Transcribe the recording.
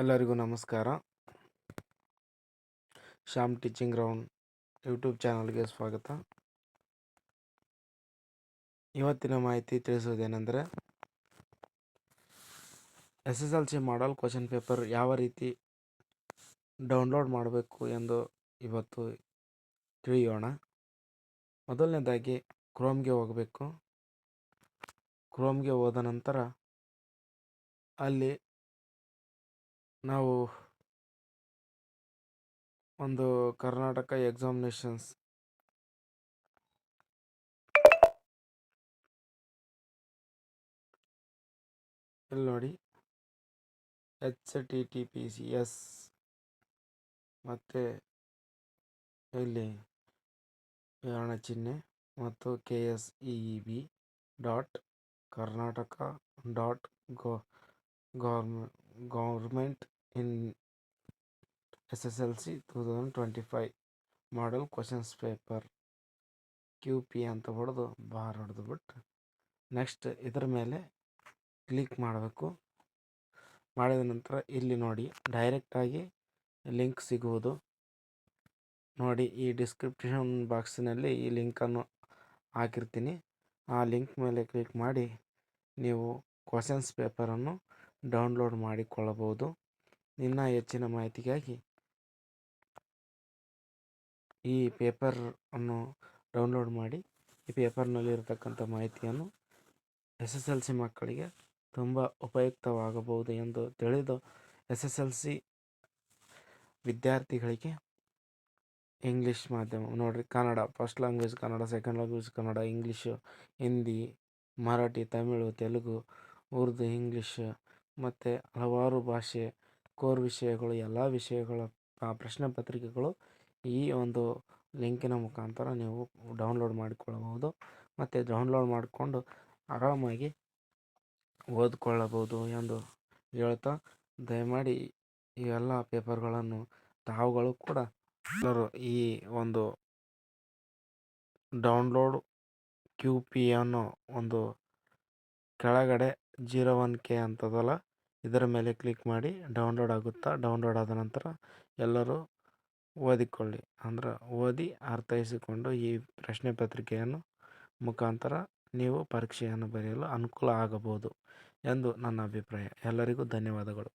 ಎಲ್ಲರಿಗೂ ನಮಸ್ಕಾರ. Shyam teaching ground YouTube ಚಾನಲ್ಗೆ ಸ್ವಾಗತ. ಇವತ್ತಿನ ಮಾಹಿತಿ ತಿಳಿಸೋದೇನೆಂದರೆ S S L C model question paper ಯಾವ ರೀತಿ ಡೌನ್ಲೋಡ್ ಮಾಡಬೇಕು ಎಂದು ಇವತ್ತು ತಿಳಿಯೋಣ. ಮೊದಲನೇದಾಗಿ ಕ್ರೋಮ್ಗೆ ಹೋಗಬೇಕು. ಕ್ರೋಮ್ಗೆ ಹೋದ ನಂತರ ಅಲ್ಲಿ ನಾವು ಒಂದು ಕರ್ನಾಟಕ ಎಕ್ಸಾಮಿನೇಷನ್ಸ್ ಇಲ್ಲಿ ನೋಡಿ. H T T P S S ಮತ್ತು ಇಲ್ಲಿ ವಿವರಣ ಚಿಹ್ನೆ ಮತ್ತು K S E B dot Karnataka dot gov ಗೌರ್ಮೆ S L C two thousand twenty five model questions paper Q P ಅಂತ ಹೊಡೆದು ಬಾರ್ ಹೊಡೆದು ಬಿಟ್ಟು ನೆಕ್ಸ್ಟ್ ಇದರ ಮೇಲೆ ಕ್ಲಿಕ್ ಮಾಡಬೇಕು. ಮಾಡಿದ ನಂತರ ಇಲ್ಲಿ ನೋಡಿ ಡೈರೆಕ್ಟಾಗಿ ಲಿಂಕ್ ಸಿಗುವುದು. ನೋಡಿ, ಈ ಡಿಸ್ಕ್ರಿಪ್ಷನ್ ಬಾಕ್ಸಿನಲ್ಲಿ ಈ ಲಿಂಕನ್ನು ಹಾಕಿರ್ತೀನಿ. ಆ ಲಿಂಕ್ ಮೇಲೆ ಕ್ಲಿಕ್ ಮಾಡಿ ನೀವು ಕ್ವಶನ್ಸ್ ಪೇಪರನ್ನು ಡೌನ್ಲೋಡ್ ಮಾಡಿಕೊಳ್ಳಬಹುದು. ಇನ್ನೂ ಹೆಚ್ಚಿನ ಮಾಹಿತಿಗಾಗಿ ಈ ಪೇಪರ್ ಅನ್ನು ಡೌನ್ಲೋಡ್ ಮಾಡಿ, ಈ ಪೇಪರ್ನಲ್ಲಿ ಇರತಕ್ಕಂಥ ಮಾಹಿತಿಯನ್ನು ಎಸ್ ಎಸ್ ಎಲ್ ಸಿ ಮಕ್ಕಳಿಗೆ ತುಂಬ ಉಪಯುಕ್ತವಾಗಬಹುದು ಎಂದು ತಿಳಿದು ಎಸ್ ಎಸ್ ಎಲ್ ಸಿ ವಿದ್ಯಾರ್ಥಿಗಳಿಗೆ ಇಂಗ್ಲೀಷ್ ಮಾಧ್ಯಮ, ನೋಡಿರಿ Kannada first language Kannada second language Kannada English Hindi Marathi Tamil Telugu Urdu English ಮತ್ತು ಹಲವಾರು ಭಾಷೆ, ಕೋರ್ ವಿಷಯಗಳು, ಎಲ್ಲ ವಿಷಯಗಳ ಪ್ರಶ್ನೆ ಪತ್ರಿಕೆಗಳು ಈ ಒಂದು ಲಿಂಕಿನ ಮುಖಾಂತರ ನೀವು ಡೌನ್ಲೋಡ್ ಮಾಡಿಕೊಳ್ಳಬಹುದು. ಮತ್ತು ಡೌನ್ಲೋಡ್ ಮಾಡಿಕೊಂಡು ಆರಾಮಾಗಿ ಓದಿಕೊಳ್ಳಬಹುದು ಎಂದು ಹೇಳ್ತಾ ದಯಮಾಡಿ ಇವೆಲ್ಲ ಪೇಪರ್ಗಳನ್ನು ತಾವುಗಳು ಕೂಡ ಎಲ್ಲರೂ ಈ ಒಂದು ಡೌನ್ಲೋಡ್ ಕ್ಯೂ ಪಿ ಅನ್ನೋ ಒಂದು ಕೆಳಗಡೆ ಜೀರೋ ಒನ್ ಕೆ ಅಂತದಲ್ಲ ಇದರ ಮೇಲೆ ಕ್ಲಿಕ್ ಮಾಡಿ ಡೌನ್ಲೋಡ್ ಆಗುತ್ತಾ ಡೌನ್ಲೋಡ್ ಆದ ನಂತರ ಎಲ್ಲರೂ ಓದಿಕೊಳ್ಳಿ. ಅಂದ್ರೆ ಓದಿ ಅರ್ಥೈಸಿಕೊಂಡು ಈ ಪ್ರಶ್ನೆ ಪತ್ರಿಕೆಯನ್ನು ಮುಖಾಂತರ ನೀವು ಪರೀಕ್ಷೆಯನ್ನು ಬರೆಯಲು ಅನುಕೂಲ ಆಗಬಹುದು ಎಂದು ನನ್ನ ಅಭಿಪ್ರಾಯ. ಎಲ್ಲರಿಗೂ ಧನ್ಯವಾದಗಳು.